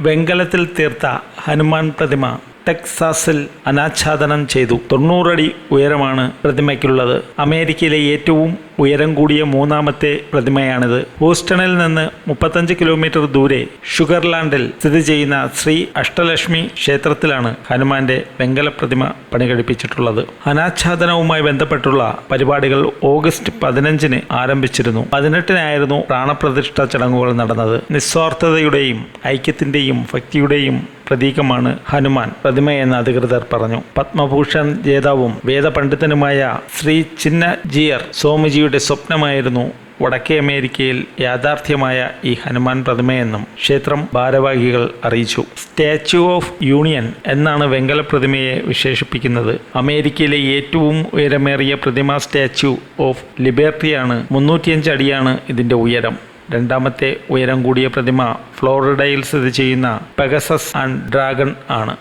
വെങ്കലത്തിൽ തീർത്ത ഹനുമാൻ പ്രതിമ ടെക്സാസിൽ അനാച്ഛാദനം ചെയ്തു. തൊണ്ണൂറടി ഉയരമാണ് പ്രതിമയ്ക്കുള്ളത്. അമേരിക്കയിലെ ഏറ്റവും ഉയരം കൂടിയ മൂന്നാമത്തെ പ്രതിമയാണിത്. ഹൂസ്റ്റണിൽ നിന്ന് മുപ്പത്തഞ്ച് കിലോമീറ്റർ ദൂരെ ഷുഗർലാൻഡിൽ സ്ഥിതി ചെയ്യുന്ന ശ്രീ അഷ്ടലക്ഷ്മി ക്ഷേത്രത്തിലാണ് ഹനുമാന്റെ വെങ്കല പ്രതിമ പണികഴിപ്പിച്ചിട്ടുള്ളത്. അനാച്ഛാദനവുമായി ബന്ധപ്പെട്ടുള്ള പരിപാടികൾ ഓഗസ്റ്റ് പതിനഞ്ചിന് ആരംഭിച്ചിരുന്നു. പതിനെട്ടിനായിരുന്നു പ്രാണപ്രതിഷ്ഠ ചടങ്ങുകൾ നടന്നത്. നിസ്വാർത്ഥതയുടെയും ഐക്യത്തിന്റെയും ഭക്തിയുടെയും പ്രതീകമാണ് ഹനുമാൻ പ്രതിമയെന്ന് അധികൃതർ പറഞ്ഞു. പത്മഭൂഷൺ ജേതാവും വേദപണ്ഡിതനുമായ ശ്രീ ചിന്ന ജിയർ സ്വാമിജിയുടെ സ്വപ്നമായിരുന്നു വടക്കേ അമേരിക്കയിൽ യാഥാർത്ഥ്യമായ ഈ ഹനുമാൻ പ്രതിമയെന്നും ക്ഷേത്രം ഭാരവാഹികൾ അറിയിച്ചു. സ്റ്റാച്യു ഓഫ് യൂണിയൻ എന്നാണ് വെങ്കല പ്രതിമയെ വിശേഷിപ്പിക്കുന്നത്. അമേരിക്കയിലെ ഏറ്റവും ഉയരമേറിയ പ്രതിമ സ്റ്റാച്യു ഓഫ് ലിബർട്ടിയാണ് മുന്നൂറ്റിയഞ്ച് അടിയാണ് ഇതിന്റെ ഉയരം. രണ്ടാമത്തെ ഉയരം കൂടിയ പ്രതിമ ഫ്ലോറിഡയിൽ സ്ഥിതി ചെയ്യുന്ന പെഗസസ് ആൻഡ് ഡ്രാഗൺ ആണ്.